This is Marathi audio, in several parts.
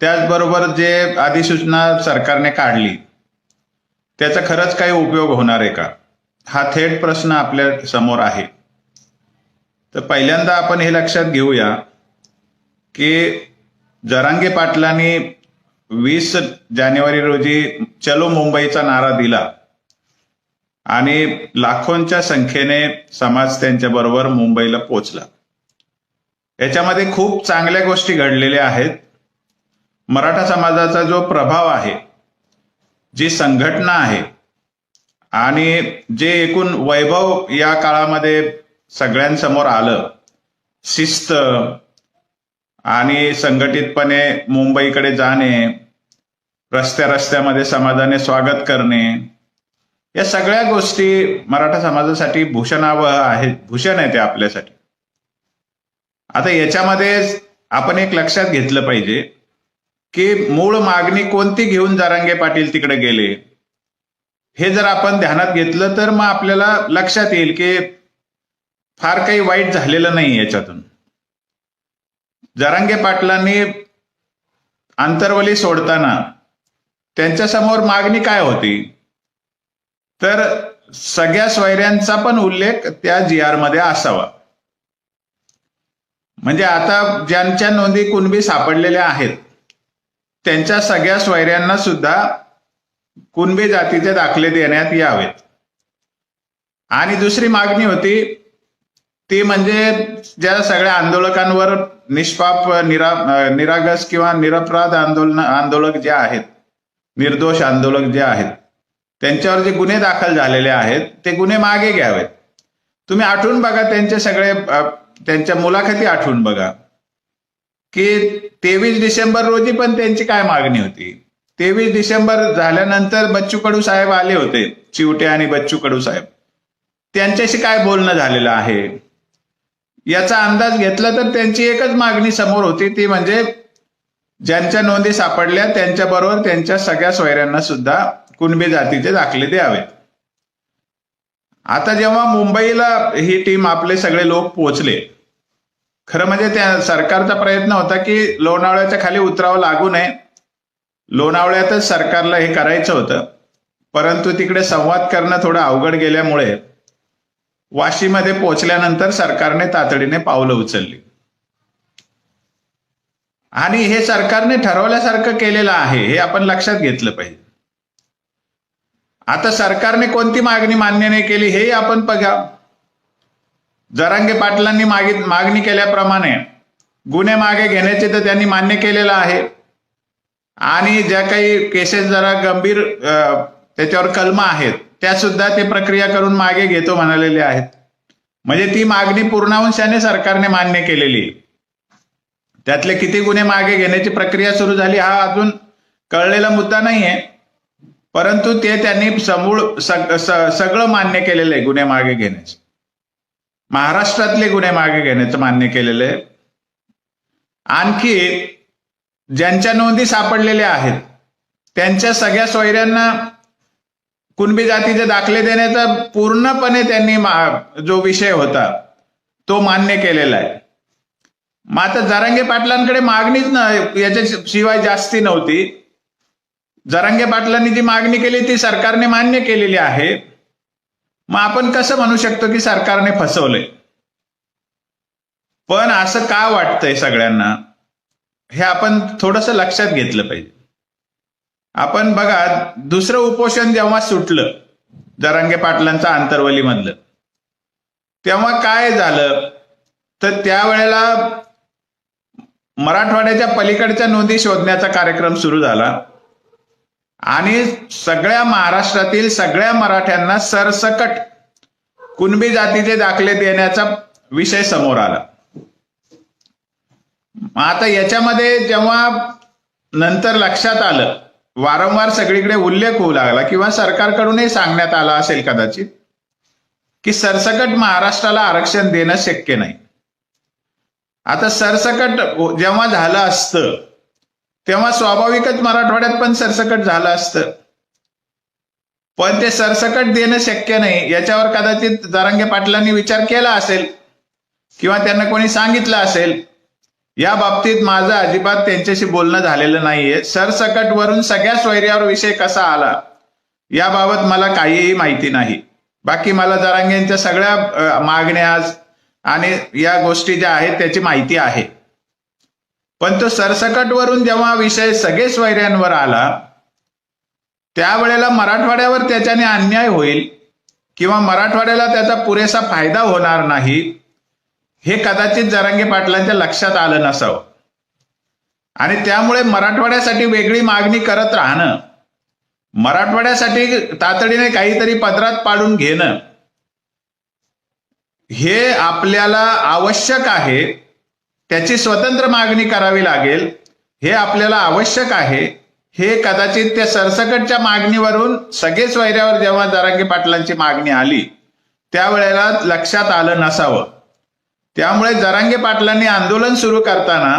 त्याचबरोबर जे अधिसूचना सरकारने काढली त्याचा खरंच काही उपयोग होणार आहे का? हा थेट प्रश्न आपल्यासमोर आहे. तर पहिल्यांदा आपण हे लक्षात घेऊया की जरांगे पाटलांनी वीस जानेवारी रोजी चलो मुंबईचा नारा दिला आणि लाखोंच्या संख्येने समाज त्यांच्या बरोबर मुंबईला पोचला. याच्यामध्ये खूप चांगल्या गोष्टी घडलेल्या आहेत. मराठा समाजाचा जो प्रभाव आहे जी संघटना आहे आणि जे एकूण वैभव या काळामध्ये सगळ्यांसमोर आलं शिस्त आणि संघटितपणे मुंबईकडे जाणे रस्त्या रस्त्यामध्ये समाजाने स्वागत करणे या सगळ्या गोष्टी मराठा समाजासाठी भूषणावह आहेत भूषण आहे ते आपल्यासाठी. आता याच्यामध्ये आपण एक लक्षात घेतलं पाहिजे की मूळ मागणी कोणती घेऊन जारांगे पाटील तिकडे गेले? हे जर आपण ध्यानात घेतलं तर मग आपल्याला लक्षात येईल की फार काही वाईट झालेलं नाही याच्यातून. जरांगे पाटलांनी आंतरवली सोडताना त्यांच्यासमोर मागणी काय होती? तर सगळ्या स्वैर्यांचा पण उल्लेख त्या जी आरमध्ये असावा. म्हणजे आता ज्यांच्या नोंदी कुणबी सापडलेल्या आहेत त्यांच्या सगळ्या स्वैर्यांना सुद्धा कुणबी जातीचे दाखले देण्यात यावेत. आणि दुसरी मागणी होती ती म्हणजे ज्या सगळ्या आंदोलकांवर निष्पाप निरा निरागस किंवा निरपराध आंदोलन आंदोलक जे आहेत निर्दोष आंदोलक जे आहेत त्यांच्यावर जे गुन्हे दाखल झालेले आहेत ते गुन्हे मागे घ्यावेत. तुम्ही आठवून बघा त्यांचे सगळे त्यांच्या मुलाखती आठवून बघा. की तेवीस डिसेंबर रोजी पण त्यांची काय मागणी होती? तेवीस डिसेंबर झाल्यानंतर बच्चू कडू साहेब आले होते चिवटे आणि बच्चू कडू साहेब. त्यांच्याशी काय बोलणं झालेलं आहे? याचा अंदाज घेतला तर त्यांची एकच मागणी समोर होती ती म्हणजे ज्यांच्या नोंदी सापडल्या त्यांच्याबरोबर त्यांच्या सगळ्या सोयऱ्यांना सुद्धा कुणबी जातीचे दाखले द्यावेत. आता जेव्हा मुंबईला ही टीम आपले सगळे लोक पोहोचले खरं म्हणजे त्या सरकारचा प्रयत्न होता की लोणावळ्याच्या खाली उतरावं लागू नये. लोणावळ्यातच सरकारला हे करायचं होतं. परंतु तिकडे संवाद करणं थोडं अवघड गेल्यामुळे वाशीमध्ये पोहोचल्यानंतर सरकारने तातडीने पावलं उचलली. आणि हे सरकारने ठरवल्यासारखं केलेलं आहे हे आपण लक्षात घेतलं पाहिजे. आता सरकारने कोणती मागणी मान्य नाही केली हेही आपण बघा. जरांगे पाटलांनी मागित मागणी केल्याप्रमाणे गुन्हे मागे घेण्याचे तर त्यांनी मान्य केलेलं आहे. आणि ज्या काही केसेस जरा गंभीर त्याच्यावर कलम आहेत त्या सुद्धा ते प्रक्रिया करून मागे घेतो म्हणालेले आहेत. म्हणजे ती मागणी पूर्णांशाने सरकारने मान्य केलेली. आहे. त्यातले किती गुन्हे मागे घेण्याची प्रक्रिया सुरू झाली हा अजून कळलेला मुद्दा नाहीये. परंतु ते त्यांनी समूळ सग- सगळं मान्य केलेलं आहे गुन्हे मागे घेण्याचं. महाराष्ट्रातले गुन्हे मागे घेण्याचं मान्य केलेलं आहे. आणखी ज्यांच्या नोंदी सापडलेल्या आहेत त्यांच्या सगळ्या सोयऱ्यांना कुणबी जातीचे दाखले देण्याचा पूर्णपणे त्यांनी जो विषय होता तो मान्य केलेला आहे. मग आता पाटलांकडे मागणीच ना याच्या शिवाय जास्ती नव्हती. जरांगे पाटलांनी जी मागणी केली ती सरकारने मान्य केलेली आहे. मग आपण कसं म्हणू शकतो की सरकारने फसवलंय? पण असं का वाटतंय सगळ्यांना? हे आपण थोडस लक्षात घेतलं पाहिजे. आपण बघा दुसरं उपोषण जेव्हा सुटलं जरांगे पाटलांचं आंतरवलीमधलं तेव्हा काय झालं? तर त्यावेळेला मराठवाड्याच्या पलीकडच्या नोंदी शोधण्याचा कार्यक्रम सुरू झाला. आणि सगळ्या महाराष्ट्रातील सगळ्या मराठ्यांना सरसकट कुणबी जातीचे दाखले देण्याचा विषय समोर आला. आता याच्यामध्ये जेव्हा नंतर लक्षात आलं वारंवार सगळीकडे उल्लेख होऊ लागला किंवा सरकारकडूनही सांगण्यात आला असेल कदाचित की सरसकट महाराष्ट्राला आरक्षण देणं शक्य नाही. आता सरसकट जेव्हा झालं असतं तेव्हा स्वाभाविकच मराठवाड्यात पण सरसकट झालं असतं. पण ते सरसकट देणं शक्य नाही. याच्यावर कदाचित जरांगे पाटलांनी विचार केला असेल किंवा त्यांना कोणी सांगितलं असेल. या बाबतीत माझं अजिबात त्यांच्याशी बोलणं झालेलं नाहीये. सरसकट वरून सगळ्या स्वैर्यावर विषय कसा आला याबाबत मला काहीही माहिती नाही. बाकी मला जरांगेंच्या सगळ्या मागण्या आणि या गोष्टी ज्या आहेत त्याची माहिती आहे. पण तो सरसकट वरून जेव्हा विषय सगळे स्वैर्यांवर आला त्यावेळेला मराठवाड्यावर त्याच्याने अन्याय होईल किंवा मराठवाड्याला त्याचा पुरेसा फायदा होणार नाही हे कदाचित जरांगे पाटलांच्या लक्षात आलं नसावं. आणि त्यामुळे मराठवाड्यासाठी वेगळी मागणी करत राहणं मराठवाड्यासाठी तातडीने काहीतरी पदरात पाडून घेणं हे आपल्याला आवश्यक आहे. त्याची स्वतंत्र मागणी करावी लागेल. हे आपल्याला आवश्यक आहे. हे कदाचित त्या सरसकटच्या मागणीवरून सगळेच वैऱ्यावर जेव्हा जरांगे पाटलांची मागणी आली त्यावेळेला लक्षात आलं नसावं. त्यामुळे जरांगे पाटलांनी आंदोलन सुरू करताना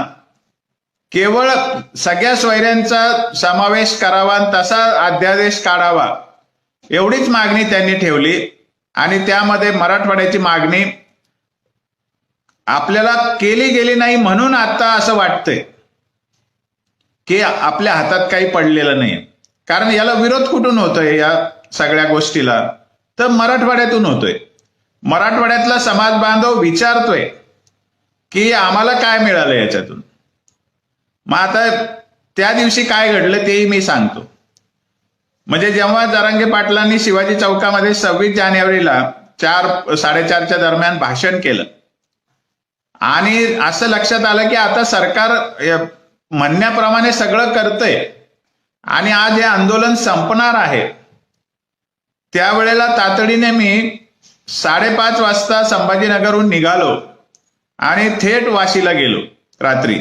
केवळ सगळ्या स्वैऱ्यांचा समावेश करावा आणि तसा अध्यादेश काढावा एवढीच मागणी त्यांनी ठेवली. आणि त्यामध्ये मराठवाड्याची मागणी आपल्याला केली गेली नाही म्हणून आता असं वाटतंय. की आपल्या हातात काही पडलेलं नाही. कारण याला विरोध कुठून होतोय या सगळ्या गोष्टीला? तर मराठवाड्यातून होतोय. मराठवाड्यातला समाज बांधव विचारतोय की आम्हाला काय मिळालं याच्यातून? मग आता त्या दिवशी काय घडलं तेही मी सांगतो. म्हणजे जेव्हा जरांगे पाटलांनी शिवाजी चौकामध्ये सव्वीस जानेवारीला चार साडेचारच्या दरम्यान भाषण केलं आणि असं लक्षात आलं की आता सरकार म्हणण्याप्रमाणे सगळं करतंय. आणि आज हे आंदोलन संपणार आहे. त्यावेळेला तातडीने मी साडेपाच वाजता संभाजीनगरहून निघालो आणि थेट वाशीला गेलो रात्री.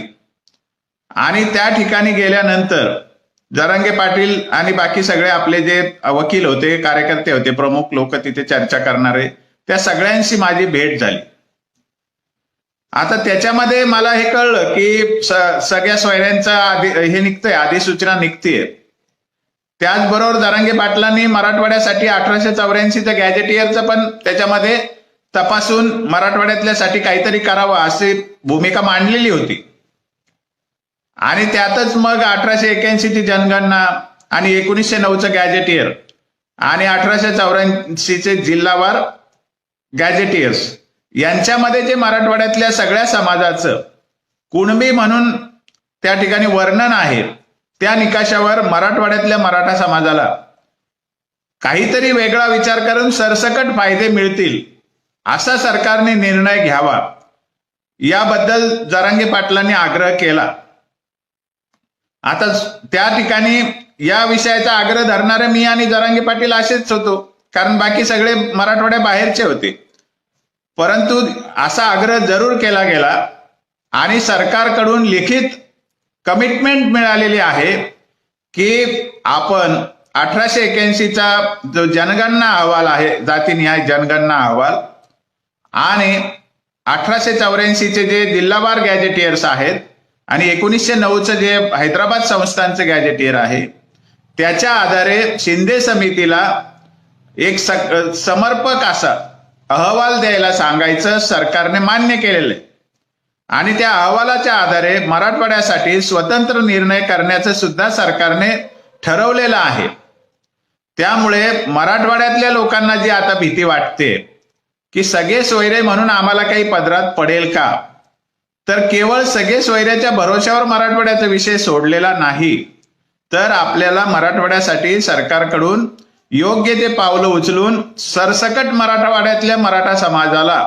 आणि त्या ठिकाणी गेल्यानंतर जरांगे पाटील आणि बाकी सगळे आपले जे वकील होते कार्यकर्ते होते प्रमुख लोक तिथे चर्चा करणारे त्या सगळ्यांशी माझी भेट झाली. आता त्याच्यामध्ये मला हे कळलं की सगळ्या सोयऱ्यांचा आधी हे निघतंय अधिसूचना निघतीये. त्याचबरोबर जरांगे पाटलांनी मराठवाड्यासाठी अठराशे चौऱ्याऐंशीचं गॅजेटियरचं पण त्याच्यामध्ये तपासून मराठवाड्यातल्यासाठी काहीतरी करावं अशी भूमिका मांडलेली होती. आणि त्यातच मग अठराशे एक्याऐंशीची जनगणना आणि एकोणीसशे नऊचं गॅजेटियर आणि अठराशे चौऱ्याऐंशीचे जिल्हावार गॅजेटियर्स यांच्यामध्ये जे मराठवाड्यातल्या सगळ्या समाजाचं कुणबी म्हणून त्या ठिकाणी वर्णन आहे त्या निकषावर मराठवाड्यातल्या मराठा समाजाला काहीतरी वेगळा विचार करून सरसकट फायदे मिळतील असा सरकारने निर्णय घ्यावा. याबद्दल जरांगे पाटलांनी आग्रह केला. आता त्या ठिकाणी या विषयाचा आग्रह धरणारे मी आणि जरांगे पाटील असेच होतो कारण बाकी सगळे मराठवाड्या बाहेरचे होते. परंतु असा आग्रह जरूर केला गेला आणि सरकारकडून लिखित कमिटमेंट मिळालेली आहे की आपण अठराशे एक्याऐंशीचा जो जनगणना अहवाल आहे जातीनिहाय जनगणना अहवाल आणि अठराशे चौऱ्याऐंशीचे जे जिल्हावार गॅजेटियर्स आहेत आणि एकोणीसशे नऊचं जे हैदराबाद संस्थांचं गॅजेटियर आहे त्याच्या आधारे शिंदे समितीला एक समर्पक असा अहवाल द्यायला सांगायचं सरकारने मान्य केलेलं आहे. आणि त्या अहवालाच्या आधारे मराठवाड्यासाठी स्वतंत्र निर्णय करण्याचं सुद्धा सरकारने ठरवलेलं आहे. त्यामुळे मराठवाड्यातल्या लोकांना जी आता भीती वाटते की सगळे सोयरे म्हणून आम्हाला काही पदरात पडेल का? तर केवळ सगळे सोयऱ्याच्या भरोश्यावर मराठवाड्याचा विषय सोडलेला नाही तर आपल्याला मराठवाड्यासाठी सरकारकडून योग्य ते पावलं उचलून सरसकट मराठवाड्यातल्या मराठा समाजाला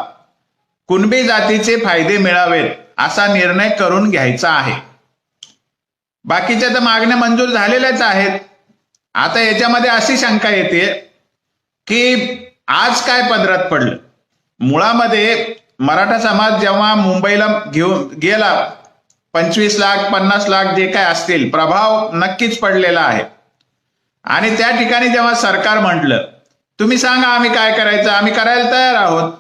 कुणबी जातीचे फायदे मिळावेत असा निर्णय करून घ्यायचा आहे. बाकीच्या तर मागण्या मंजूर झालेल्याच आहेत. आता याच्यामध्ये अशी शंका येते की आज काय पदरात पडलं? मुळामध्ये मराठा समाज जेव्हा मुंबईला घेऊन गेला पंचवीस लाख पन्नास लाख जे काय असतील प्रभाव नक्कीच पडलेला आहे. आणि त्या ठिकाणी जेव्हा सरकार म्हटलं तुम्ही सांगा आम्ही काय करायचं? आम्ही करायला तयार आहोत.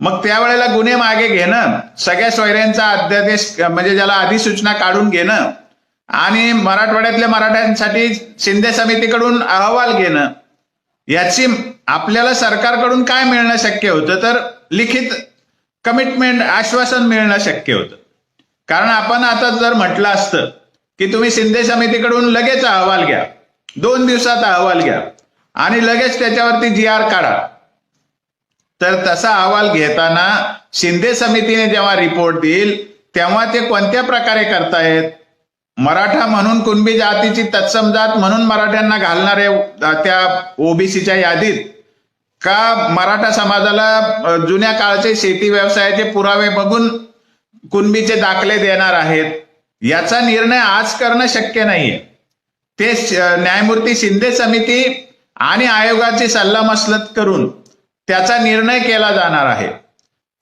मग त्यावेळेला गुन्हे मागे घेणं सगळ्या सोयऱ्यांचा अध्यादेश म्हणजे ज्याला अधिसूचना काढून घेणं आणि मराठवाड्यातल्या मराठ्यांसाठी शिंदे समितीकडून अहवाल घेणं याची आपल्याला सरकारकडून काय मिळणं शक्य होतं? तर लिखित कमिटमेंट आश्वासन मिळणं शक्य होतं. कारण आपण आता जर म्हटलं असतं की तुम्ही शिंदे समितीकडून लगेच अहवाल घ्या दोन दिवसात अहवाल घ्या. आणि लगेच त्याच्यावरती जी आर काढा. तर तसा अहवाल घेताना शिंदे समितीने जेव्हा रिपोर्ट देईल तेव्हा ते कोणत्या प्रकारे करतायत? मराठा म्हणून कुणबी जातीची तत्सम जात म्हणून मराठ्यांना घालणारे त्या ओबीसीच्या यादीत? का मराठा समाजाला जुन्या काळचे शेती व्यवसायाचे पुरावे बघून कुणबीचे दाखले देणार आहेत? याचा निर्णय आज करणं शक्य नाहीये. ते न्यायमूर्ती शिंदे समिती आणि आयोगाची सल्लामसलत करून त्याचा निर्णय केला जाणार आहे.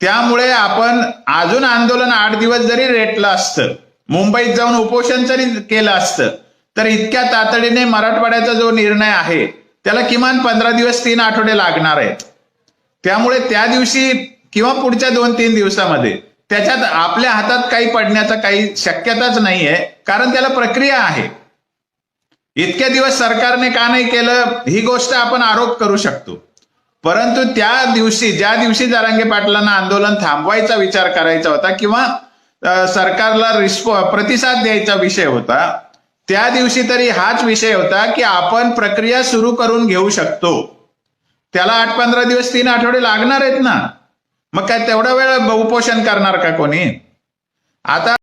त्यामुळे आपण अजून आंदोलन आठ दिवस जरी रेटलं असतं मुंबईत जाऊन उपोषण जरी केलं असतं तर इतक्या तातडीने मराठवाड्याचा जो निर्णय आहे त्याला किमान पंधरा दिवस तीन आठवडे लागणार आहेत. त्यामुळे त्या दिवशी किंवा पुढच्या दोन तीन दिवसामध्ये त्याच्यात आपल्या हातात काही पडण्याचा काही शक्यताच नाहीये कारण त्याला प्रक्रिया आहे. इतके दिवस सरकारने का नाही केलं ही गोष्ट आपण आरोप करू शकतो. परंतु त्या दिवशी ज्या दिवशी जारांगे पाटलांना आंदोलन थांबवायचा विचार करायचा होता किंवा सरकारला रिस्पॉ प्रतिसाद द्यायचा विषय होता त्या दिवशी तरी हाच विषय होता की आपण प्रक्रिया सुरू करून घेऊ शकतो. त्याला आठ पंधरा दिवस तीन आठवडे लागणार आहेत ना? मग काय तेवढा वेळ उपोषण करणार का कोणी? आता